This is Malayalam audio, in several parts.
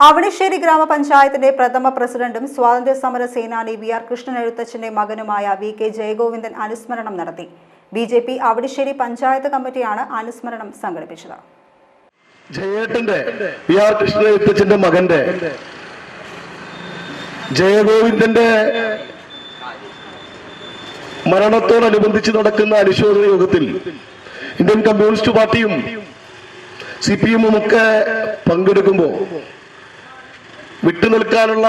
അവണിശ്ശേരി ഗ്രാമപഞ്ചായത്തിന്റെ പ്രഥമ പ്രസിഡന്റും സ്വാതന്ത്ര്യ സമര സേനാനി വി ആർ കൃഷ്ണൻ എഴുത്തച്ഛന്റെ മകനുമായ വി കെ ജയഗോവിന്ദൻ അനുസ്മരണം നടത്തി. B J P Avanissery panchayat കമ്മിറ്റിയാണ് അനുസ്മരണം സംഘടിപ്പിച്ചത്. ജയേട്ടന്റെ വി ആർ കൃഷ്ണൻ എഴുത്തച്ഛന്റെ മകന്റെ ജയഗോവിന്ദന്റെ മരണത്തോടനുബന്ധിച്ച് നടക്കുന്ന അനുശോചന യോഗത്തിൽ ഇന്ത്യൻ കമ്മ്യൂണിസ്റ്റ് പാർട്ടിയും സി പി എമ്മും ഒക്കെ പങ്കെടുക്കുമ്പോൾ വിട്ടുനിൽക്കാനുള്ള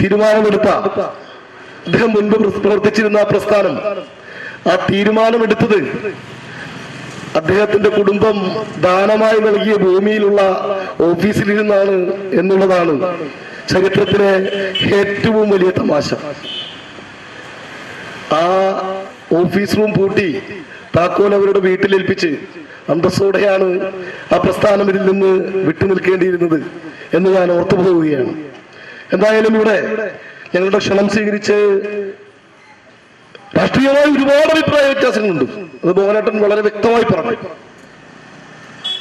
തീരുമാനമെടുത്ത അദ്ദേഹം മുൻപ് പ്രവർത്തിച്ചിരുന്ന ആ പ്രസ്ഥാനം ആ തീരുമാനമെടുത്തത് അദ്ദേഹത്തിന്റെ കുടുംബം ദാനമായി നൽകിയ ഭൂമിയിലുള്ള ഓഫീസിലിരുന്നാണ് എന്നുള്ളതാണ് ചരിത്രത്തിലെ ഏറ്റവും വലിയ തമാശ. ആ ഓഫീസ് റൂം പൂട്ടി താക്കോൽ അവരുടെ വീട്ടിലേൽപ്പിച്ച് അന്തസ്സോടെയാണ് ആ പ്രസ്ഥാനം ഇതിൽ നിന്ന് വിട്ടുനിൽക്കേണ്ടിയിരുന്നത് എന്ന് ഞാൻ ഓർത്തു പോവുകയാണ്. എന്തായാലും ഇവിടെ ഞങ്ങളുടെ ക്ഷണം സ്വീകരിച്ച് രാഷ്ട്രീയമായി ഒരുപാട് അഭിപ്രായ വ്യത്യാസങ്ങളുണ്ട്. അത് മോഹനേട്ടൻ വളരെ വ്യക്തമായി പറഞ്ഞു.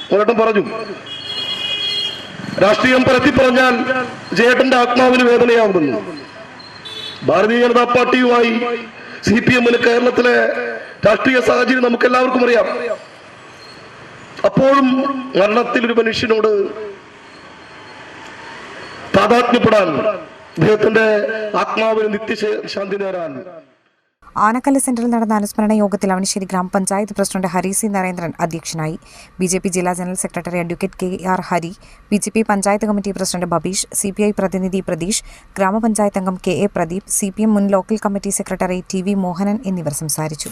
മോഹനേട്ടൻ പറഞ്ഞു രാഷ്ട്രീയം പരത്തി പറഞ്ഞാൽ ജയേട്ടന്റെ ആത്മാവിന് വേദനയാകുമെന്ന് ഭാരതീയ ജനതാ പാർട്ടിയുമായി സി പി എമ്മിന് കേരളത്തിലെ രാഷ്ട്രീയ സാഹചര്യം നമുക്ക് എല്ലാവർക്കും അറിയാം. അപ്പോഴും മരണത്തിൽ ഒരു മനുഷ്യനോട് താതാത്മ്യപ്പെടാൻ അദ്ദേഹത്തിന്റെ ആത്മാവിന് നിത്യശാന്തി നേരാൻ. ആനക്കല്ല് സെന്ററിൽ നടന്ന അനുസ്മരണ യോഗത്തിൽ അവണിശ്ശേരി ഗ്രാമപഞ്ചായത്ത് പ്രസിഡന്റ് ഹരി സി നരേന്ദ്രൻ അധ്യക്ഷനായി. ബി ജെ പി ജില്ലാ general secretary advocate K R Hari B J P panchayat committee president Babeesh C P I പ്രതിനിധി പ്രതീഷ് ഗ്രാമപഞ്ചായത്ത് അംഗം K A Pradeep C P M മുൻ local committee secretary T V Mohanan എന്നിവർ സംസാരിച്ചു.